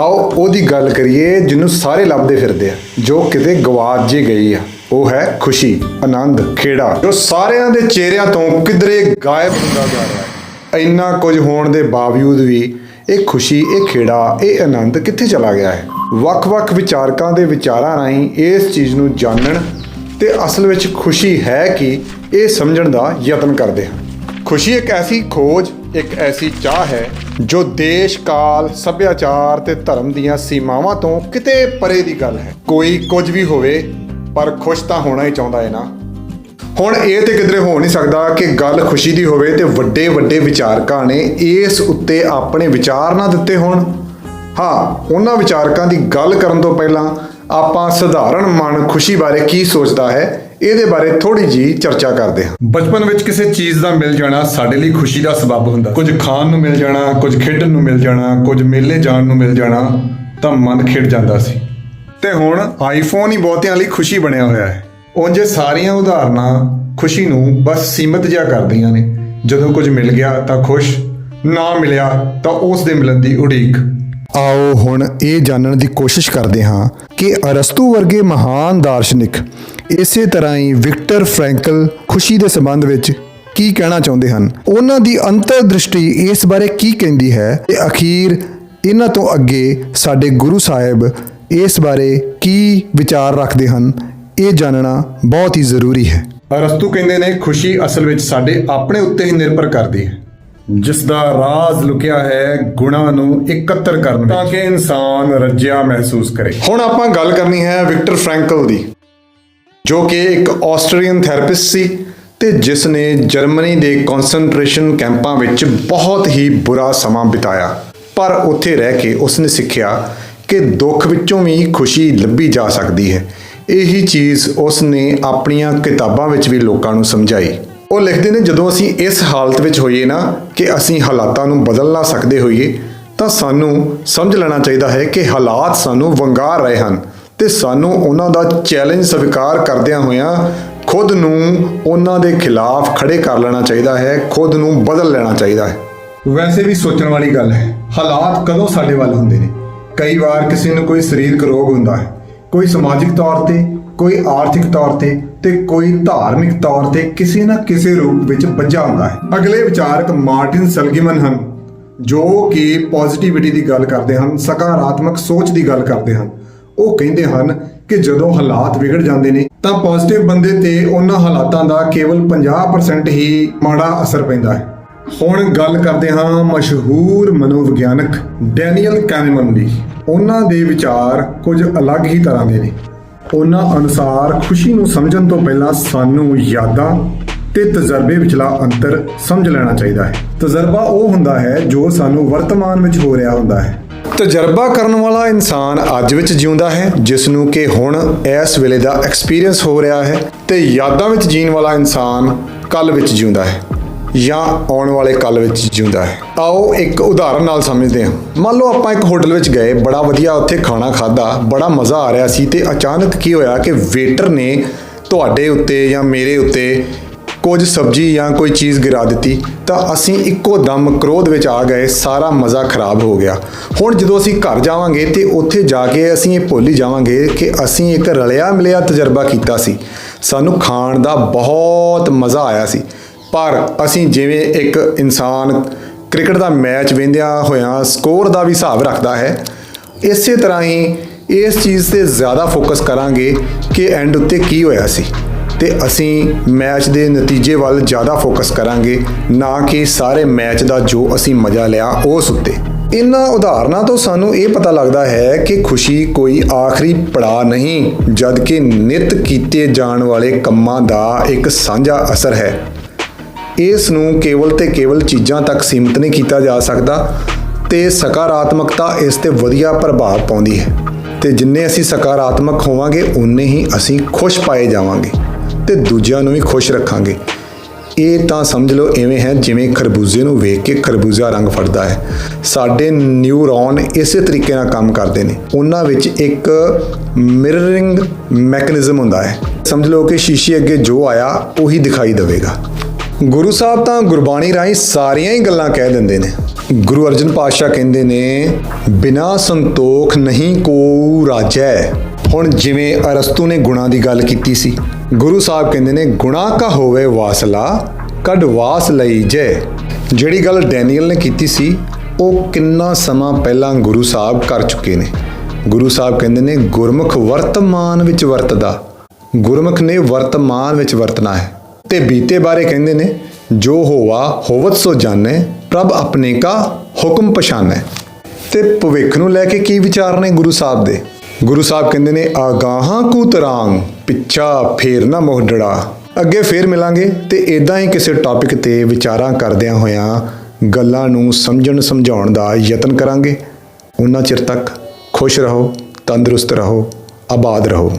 ਆਓ ਉਹਦੀ ਗੱਲ ਕਰੀਏ ਜਿਹਨੂੰ ਸਾਰੇ ਲੱਭਦੇ ਫਿਰਦੇ ਆ, ਜੋ ਕਿਤੇ ਗਵਾਚ ਜੇ ਗਈ ਆ। ਉਹ ਹੈ ਖੁਸ਼ੀ, ਆਨੰਦ, ਖੇੜਾ, ਜੋ ਸਾਰਿਆਂ ਦੇ ਚਿਹਰਿਆਂ ਤੋਂ ਕਿਧਰੇ ਗਾਇਬ ਹੁੰਦਾ ਜਾ ਰਿਹਾ ਹੈ। ਇੰਨਾ ਕੁਝ ਹੋਣ ਦੇ ਬਾਵਜੂਦ ਵੀ ਇਹ ਖੁਸ਼ੀ, ਇਹ ਖੇੜਾ, ਇਹ ਆਨੰਦ ਕਿੱਥੇ ਚਲਾ ਗਿਆ ਹੈ? ਵੱਖ-ਵੱਖ ਵਿਚਾਰਕਾਂ ਦੇ ਵਿਚਾਰਾਂ ਰਾਹੀਂ ਇਸ ਚੀਜ਼ ਨੂੰ ਜਾਣਨ ਤੇ ਅਸਲ ਵਿੱਚ ਖੁਸ਼ੀ ਹੈ ਕਿ ਇਹ ਸਮਝਣ ਦਾ ਯਤਨ ਕਰਦੇ ਹਾਂ ਖੁਸ਼ੀ ਇੱਕ ਐਸੀ ਖੋਜ, ਇੱਕ ਐਸੀ ਚਾਹ ਹੈ, ਜੋ ਦੇਸ਼, ਕਾਲ, ਸੱਭਿਆਚਾਰ ਤੇ ਧਰਮ ਦੀਆਂ ਸੀਮਾਵਾਂ ਤੋਂ ਕਿਤੇ ਪਰੇ ਦੀ ਗੱਲ ਹੈ। ਕੋਈ ਕੁਝ ਵੀ ਹੋਵੇ, ਪਰ ਖੁਸ਼ ਤਾਂ ਹੋਣਾ ਹੀ ਚਾਹੁੰਦਾ ਹੈ ਨਾ। ਹੁਣ ਇਹ ਤੇ ਕਿਧਰੇ ਹੋ ਨਹੀਂ ਸਕਦਾ ਕਿ ਗੱਲ ਖੁਸ਼ੀ ਦੀ ਹੋਵੇ ਤੇ ਵੱਡੇ ਵੱਡੇ ਵਿਚਾਰਕਾਂ ਨੇ ਇਸ ਉੱਤੇ ਆਪਣੇ ਵਿਚਾਰ ਨਾ ਦਿੱਤੇ ਹੋਣ। ਹਾਂ, ਉਹਨਾਂ ਵਿਚਾਰਕਾਂ ਦੀ ਗੱਲ ਕਰਨ ਤੋਂ ਪਹਿਲਾਂ ਆਪਾਂ ਸਧਾਰਨ ਮਨ ਖੁਸ਼ੀ ਬਾਰੇ ਕੀ ਸੋਚਦਾ ਹੈ? ਇਹਦੇ ਬਾਰੇ ਥੋੜੀ ਜੀ ਚਰਚਾ ਕਰਦੇ ਹਾਂ। ਬਚਪਨ ਵਿੱਚ ਕਿਸੇ ਚੀਜ਼ ਦਾ ਮਿਲ ਜਾਣਾ ਸਾਡੇ ਲਈ ਖੁਸ਼ੀ ਦਾ ਸਬਬ ਹੁੰਦਾ। ਕੁਝ ਖਾਣ ਨੂੰ ਮਿਲ ਜਾਣਾ, ਕੁਝ ਖੇਡਣ ਨੂੰ ਮਿਲ ਜਾਣਾ, ਕੁਝ ਮੇਲੇ ਜਾਣ ਨੂੰ ਮਿਲ ਜਾਣਾ, ਤਾਂ ਮਨ ਖਿੜ ਜਾਂਦਾ ਸੀ। ਤੇ ਹੁਣ ਆਈਫੋਨ ਹੀ ਬਹੁਤਿਆਂ ਲਈ ਖੁਸ਼ੀ ਬਣਿਆ ਹੋਇਆ ਹੈ। ਉਂਝ ਸਾਰੀਆਂ ਉਦਾਹਰਨਾਂ ਖੁਸ਼ੀ ਨੂੰ ਬਸ ਸੀਮਤ ਜਿਹਾ ਕਰਦੀਆਂ ਨੇ। ਜਦੋਂ ਕੁਝ ਮਿਲ ਗਿਆ ਤਾਂ ਖੁਸ਼, ਨਾ ਮਿਲਿਆ ਤਾਂ ਉਸ ਦੇ ਮਿਲਣ ਦੀ ਉਡੀਕ। ਆਓ ਹੁਣ ਇਹ ਜਾਣਨ ਦੀ ਕੋਸ਼ਿਸ਼ ਕਰਦੇ ਹਾਂ ਕਿ ਅਰਸਤੂ ਵਰਗੇ ਮਹਾਨ ਦਾਰਸ਼ਨਿਕ ਇਸੇ ਤਰ੍ਹਾਂ ਹੀ ਵਿਕਟਰ ਫ੍ਰੈਂਕਲ ਖੁਸ਼ੀ ਦੇ ਸੰਬੰਧ ਵਿੱਚ ਕੀ ਕਹਿਣਾ ਚਾਹੁੰਦੇ ਹਨ? ਉਹਨਾਂ ਦੀ ਅੰਤਰਦ੍ਰਿਸ਼ਟੀ ਇਸ ਬਾਰੇ ਕੀ ਕਹਿੰਦੀ ਹੈ ਤੇ ਅਖੀਰ ਇਹਨਾਂ ਤੋਂ ਅੱਗੇ ਸਾਡੇ ਗੁਰੂ ਸਾਹਿਬ ਇਸ ਬਾਰੇ ਕੀ ਵਿਚਾਰ ਰੱਖਦੇ ਹਨ? ਇਹ ਜਾਣਨਾ ਬਹੁਤ ਹੀ ਜ਼ਰੂਰੀ ਹੈ। ਅਰਸਤੂ ਕਹਿੰਦੇ ਨੇ, ਖੁਸ਼ੀ ਅਸਲ ਵਿੱਚ ਸਾਡੇ ਆਪਣੇ ਉੱਤੇ ਹੀ ਨਿਰਭਰ ਕਰਦੀ ਹੈ। ਜਿਸ ਦਾ ਰਾਜ਼ ਲੁਕਿਆ ਹੈ ਗੁਣਾਂ ਨੂੰ ਇਕੱਤਰ ਕਰਨ ਵਿੱਚ। ਤਾਂ ਕਿ ਇਨਸਾਨ ਰੱਜਿਆ ਮਹਿਸੂਸ ਕਰੇ। ਹੁਣ ਆਪਾਂ ਗੱਲ ਕਰਨੀ ਹੈ ਵਿਕਟਰ ਫ੍ਰੈਂਕਲ ਦੀ, ਜੋ ਕਿ ਇੱਕ ਆਸਟਰੀਅਨ ਥੈਰੇਪਿਸਟ ਸੀ ਤੇ ਜਿਸ ਨੇ ਜਰਮਨੀ ਦੇ ਕਨਸੈਂਟਰੇਸ਼ਨ ਕੈਂਪਾਂ ਵਿੱਚ ਬਹੁਤ ਹੀ ਬੁਰਾ ਸਮਾਂ ਬਿਤਾਇਆ। ਪਰ ਉੱਥੇ ਰਹਿ ਕੇ ਉਸਨੇ ਸਿੱਖਿਆ ਕਿ ਦੁੱਖ ਵਿੱਚੋਂ ਵੀ ਖੁਸ਼ੀ ਲੱਭੀ ਜਾ ਸਕਦੀ ਹੈ। ਇਹੀ ਚੀਜ਼ ਉਸ ਨੇ ਆਪਣੀਆਂ ਕਿਤਾਬਾਂ ਵਿੱਚ ਵੀ ਲੋਕਾਂ ਨੂੰ ਸਮਝਾਈ। ਉਹ ਲਿਖਦੇ ਨੇ, ਜਦੋਂ ਅਸੀਂ ਇਸ ਹਾਲਤ ਵਿੱਚ ਹੋਈਏ ਨਾ ਕਿ ਅਸੀਂ ਹਾਲਾਤਾਂ ਨੂੰ ਬਦਲ ਨਾ ਸਕਦੇ ਹੋਈਏ, ਤਾਂ ਸਾਨੂੰ ਸਮਝ ਲੈਣਾ ਚਾਹੀਦਾ ਹੈ ਕਿ ਹਾਲਾਤ ਸਾਨੂੰ ਵੰਗਾਰ ਰਹੇ ਹਨ ਤੇ ਸਾਨੂੰ ਉਹਨਾਂ ਦਾ ਚੈਲੰਜ ਸਵੀਕਾਰ ਕਰਦਿਆਂ ਹੋਇਆਂ ਖੁਦ ਨੂੰ ਉਹਨਾਂ ਦੇ ਖਿਲਾਫ ਖੜੇ ਕਰ ਲੈਣਾ ਚਾਹੀਦਾ ਹੈ, ਖੁਦ ਨੂੰ ਬਦਲ ਲੈਣਾ ਚਾਹੀਦਾ ਹੈ। ਵੈਸੇ ਵੀ ਸੋਚਣ ਵਾਲੀ ਗੱਲ ਹੈ, ਹਾਲਾਤ ਕਦੋਂ ਸਾਡੇ ਵੱਲ ਹੁੰਦੇ ਨੇ? ਕਈ ਵਾਰ ਕਿਸੇ ਨੂੰ ਕੋਈ ਸਰੀਰਕ ਰੋਗ ਹੁੰਦਾ ਹੈ, ਕੋਈ ਸਮਾਜਿਕ ਤੌਰ ਤੇ, ਕੋਈ ਆਰਥਿਕ ਤੌਰ ਤੇ ਤੇ ਕੋਈ ਧਾਰਮਿਕ ਤੌਰ ਤੇ ਕਿਸੇ ਨਾ ਕਿਸੇ ਰੂਪ ਵਿੱਚ ਬੱਝਾ ਹੁੰਦਾ ਹੈ। ਅਗਲੇ ਵਿਚਾਰਕ ਮਾਰਟਿਨ ਸਲਗਿਮਨ ਹਨ, ਜੋ ਕਿ ਪੋਜ਼ਿਟਿਵਿਟੀ ਦੀ ਗੱਲ ਕਰਦੇ ਹਨ, ਸਕਾਰਾਤਮਕ ਸੋਚ ਦੀ ਗੱਲ ਕਰਦੇ ਹਨ। ਉਹ ਕਹਿੰਦੇ ਹਨ ਕਿ ਜਦੋਂ ਹਾਲਾਤ ਵਿਗੜ ਜਾਂਦੇ ਨੇ, ਤਾਂ ਪੋਜ਼ਿਟਿਵ ਬੰਦੇ ਤੇ ਉਹਨਾਂ ਹਾਲਾਤਾਂ ਦਾ ਕੇਵਲ 50% ਹੀ ਮਾੜਾ ਅਸਰ ਪੈਂਦਾ ਹੈ। ਹੁਣ ਗੱਲ ਕਰਦੇ ਹਾਂ ਮਸ਼ਹੂਰ ਮਨੋਵਿਗਿਆਨਕ ਡੈਨੀਅਲ ਕੈਨਮਨ ਦੀ। ਉਹਨਾਂ ਦੇ ਵਿਚਾਰ ਕੁਝ ਅਲੱਗ ਹੀ ਤਰ੍ਹਾਂ ਦੇ ਨੇ। ਉਹਨਾਂ ਅਨੁਸਾਰ ਖੁਸ਼ੀ ਨੂੰ ਸਮਝਣ ਤੋਂ ਪਹਿਲਾਂ ਸਾਨੂੰ ਯਾਦਾਂ ਤੇ ਤਜਰਬੇ ਵਿਚਲਾ ਅੰਤਰ ਸਮਝ ਲੈਣਾ ਚਾਹੀਦਾ ਹੈ। ਤਜਰਬਾ ਉਹ ਹੁੰਦਾ ਹੈ ਜੋ ਸਾਨੂੰ ਵਰਤਮਾਨ ਵਿੱਚ ਹੋ ਰਿਹਾ ਹੁੰਦਾ ਹੈ। ਤਜਰਬਾ ਕਰਨ ਵਾਲਾ ਇਨਸਾਨ ਅੱਜ ਵਿੱਚ ਜਿਉਂਦਾ ਹੈ ਜਿਸ ਨੂੰ ਕਿ ਹੁਣ ਇਸ ਵੇਲੇ ਦਾ ਐਕਸਪੀਰੀਅੰਸ ਹੋ ਰਿਹਾ ਹੈ ਤੇ ਯਾਦਾਂ ਵਿੱਚ ਜੀਣ ਵਾਲਾ ਇਨਸਾਨ ਕੱਲ ਵਿੱਚ ਜਿਉਂਦਾ ਹੈ। ਜਾਂ ਆਉਣ ਵਾਲੇ ਕੱਲ ਵਿੱਚ ਜਿਉਂਦਾ ਹੈ। ਆਓ ਇੱਕ ਉਦਾਹਰਨ ਨਾਲ ਸਮਝਦੇ ਹਾਂ। ਮੰਨ ਲਓ ਆਪਾਂ ਇੱਕ ਹੋਟਲ ਵਿੱਚ ਗਏ, ਬੜਾ ਵਧੀਆ ਉੱਥੇ ਖਾਣਾ ਖਾਦਾ ਬੜਾ ਮਜ਼ਾ ਆ ਰਿਹਾ ਸੀ ਤੇ ਅਚਾਨਕ ਕੀ ਹੋਇਆ ਕਿ ਵੇਟਰ ਨੇ ਤੁਹਾਡੇ ਉੱਤੇ ਜਾਂ ਮੇਰੇ ਉੱਤੇ ਕੁਝ ਸਬਜ਼ੀ ਜਾਂ ਕੋਈ ਚੀਜ਼ ਗਿਰਾ ਦਿੱਤੀ, ਤਾਂ ਅਸੀਂ ਇੱਕੋ ਦਮ ਕ੍ਰੋਧ ਵਿੱਚ ਆ ਗਏ, ਸਾਰਾ ਮਜ਼ਾ ਖਰਾਬ ਹੋ ਗਿਆ। ਹੁਣ ਜਦੋਂ ਅਸੀਂ ਘਰ ਜਾਵਾਂਗੇ ਤੇ ਉੱਥੇ ਜਾ ਕੇ ਅਸੀਂ ਇਹ ਭੁੱਲ ਹੀ ਜਾਵਾਂਗੇ ਕਿ ਅਸੀਂ ਇੱਕ ਰਲਿਆ ਮਿਲਿਆ ਤਜਰਬਾ ਕੀਤਾ ਸੀ। ਸਾਨੂੰ ਖਾਣ ਦਾ ਬਹੁਤ ਮਜ਼ਾ ਆਇਆ ਸੀ। ਪਰ ਅਸੀਂ ਜਿਵੇਂ ਇੱਕ ਇਨਸਾਨ ਕ੍ਰਿਕਟ ਦਾ ਮੈਚ ਵੇਂਦਿਆਂ ਹੋਇਆਂ, ਸਕੋਰ ਦਾ ਵੀ ਹਿਸਾਬ ਰੱਖਦਾ ਹੈ, ਇਸੇ ਤਰ੍ਹਾਂ ਹੀ ਇਸ ਚੀਜ਼ ਤੇ ਜ਼ਿਆਦਾ ਫੋਕਸ ਕਰਾਂਗੇ ਕਿ ਐਂਡ ਉੱਤੇ ਕੀ ਹੋਇਆ ਸੀ ਤੇ ਅਸੀਂ ਮੈਚ ਦੇ ਨਤੀਜੇ ਵੱਲ ਜ਼ਿਆਦਾ ਫੋਕਸ ਕਰਾਂਗੇ, ਨਾ ਕਿ ਸਾਰੇ ਮੈਚ ਦਾ ਜੋ ਅਸੀਂ ਮਜ਼ਾ ਲਿਆ ਉਸ ਉੱਤੇ। ਇਨ੍ਹਾਂ ਉਦਾਹਰਨਾਂ ਤੋਂ ਸਾਨੂੰ ਇਹ ਪਤਾ ਲੱਗਦਾ ਹੈ ਕਿ ਖੁਸ਼ੀ ਕੋਈ ਆਖਰੀ ਪੜਾਅ ਨਹੀਂ ਜਦ ਕਿ ਨਿਤ ਕੀਤੇ ਜਾਣ ਵਾਲੇ ਕੰਮਾਂ ਦਾ ਇੱਕ ਸਾਂਝਾ ਅਸਰ ਹੈ। ਇਸ ਨੂੰ ਕੇਵਲ ਤੇ ਕੇਵਲ ਚੀਜ਼ਾਂ ਤੱਕ ਸੀਮਿਤ ਨਹੀਂ ਕੀਤਾ ਜਾ ਸਕਦਾ ਤੇ ਸਕਾਰਾਤਮਕਤਾ ਇਸ ਤੇ ਵਧੀਆ ਪ੍ਰਭਾਵ ਪਾਉਂਦੀ ਹੈ। ਤੇ ਜਿੰਨੇ ਅਸੀਂ ਸਕਾਰਾਤਮਕ ਹੋਵਾਂਗੇ ਉਨੇ ਹੀ ਅਸੀਂ ਖੁਸ਼ ਪਾਏ ਜਾਵਾਂਗੇ ਤੇ ਦੂਜਿਆਂ ਨੂੰ ਵੀ ਖੁਸ਼ ਰੱਖਾਂਗੇ। ਇਹ ਤਾਂ ਸਮਝ ਲਓ ਐਵੇਂ ਹੈ ਜਿਵੇਂ ਖਰਬੂਜ਼ੇ ਨੂੰ ਵੇਖ ਕੇ ਖਰਬੂਜ਼ਾ ਰੰਗ ਫੜਦਾ ਹੈ। ਸਾਡੇ ਨਿਊਰੋਨ ਇਸੇ ਤਰੀਕੇ ਨਾਲ ਕੰਮ ਕਰਦੇ ਨੇ। ਉਹਨਾਂ ਵਿੱਚ ਇੱਕ ਮਿਰਰਿੰਗ ਮੈਕੈਨਿਜ਼ਮ ਹੁੰਦਾ ਹੈ। ਸਮਝ ਲਓ ਕਿ ਸ਼ੀਸ਼ੇ ਅੱਗੇ ਜੋ ਆਇਆ, ਉਹੀ ਦਿਖਾਈ ਦੇਵੇਗਾ। ਗੁਰੂ ਸਾਹਿਬ ਤਾਂ ਗੁਰਬਾਣੀ ਰਾਹੀਂ ਸਾਰੀਆਂ ਹੀ ਗੱਲਾਂ ਕਹਿ ਦਿੰਦੇ ਨੇ। ਗੁਰੂ ਅਰਜਨ ਪਾਤਸ਼ਾਹ ਕਹਿੰਦੇ ਨੇ, ਬਿਨਾ ਸੰਤੋਖ ਨਹੀਂ ਕੋ ਰਾਜੈ। ਹੁਣ ਜਿਵੇਂ ਅਰਸਤੂ ਨੇ ਗੁਣਾ ਦੀ ਗੱਲ ਕੀਤੀ ਸੀ, ਗੁਰੂ ਸਾਹਿਬ ਕਹਿੰਦੇ ਨੇ, ਗੁਣਾ ਕਾ ਹੋਵੇ ਵਾਸਲਾ, ਕੱਢ ਵਾਸ ਲਈ ਜੈ। ਜਿਹੜੀ ਗੱਲ ਡੈਨੀਅਲ ਨੇ ਕੀਤੀ ਸੀ, ਉਹ ਕਿੰਨਾ ਸਮਾਂ ਪਹਿਲਾਂ ਗੁਰੂ ਸਾਹਿਬ ਕਰ ਚੁੱਕੇ ਨੇ। ਗੁਰੂ ਸਾਹਿਬ ਕਹਿੰਦੇ ਨੇ, ਗੁਰਮੁਖ ਵਰਤਮਾਨ ਵਿੱਚ ਵਰਤਦਾ। ਗੁਰਮੁਖ ਨੇ ਵਰਤਮਾਨ ਵਿੱਚ ਵਰਤਣਾ ਹੈ। ਤੇ ਬੀਤੇ ਬਾਰੇ ਕਹਿੰਦੇ ਨੇ, ਜੋ ਹੋਵਾ ਹੋਵਤ ਸੋ ਜਾਣੈ, ਪ੍ਰਭ ਆਪਣੇ ਕਾ ਹੁਕਮ ਪਛਾਨੈ। ਤੇ ਭਵਿੱਖ ਨੂੰ ਲੈ ਕੇ ਕੀ ਵਿਚਾਰ ਨੇ ਗੁਰੂ ਸਾਹਿਬ ਦੇ? ਗੁਰੂ ਸਾਹਿਬ ਕਹਿੰਦੇ ਨੇ, ਆਗਾਹਾਂ ਕੂ ਤਰਾਂਗ, ਪਿੱਛਾ ਫੇਰ ਨਾ ਮੋਹੜੜਾ ਅੱਗੇ ਫੇਰ ਮਿਲਾਂਗੇ ਤੇ ਇਦਾਂ ਹੀ ਕਿਸੇ ਟੌਪਿਕ ਤੇ ਵਿਚਾਰਾਂ ਕਰਦਿਆਂ ਹੋਇਆਂ ਗੱਲਾਂ ਨੂੰ ਸਮਝਣ ਸਮਝਾਉਣ ਦਾ ਯਤਨ ਕਰਾਂਗੇ। ਉਹਨਾਂ ਚਿਰ ਤੱਕ ਖੁਸ਼ ਰਹੋ, ਤੰਦਰੁਸਤ ਰਹੋ, ਆਬਾਦ ਰਹੋ।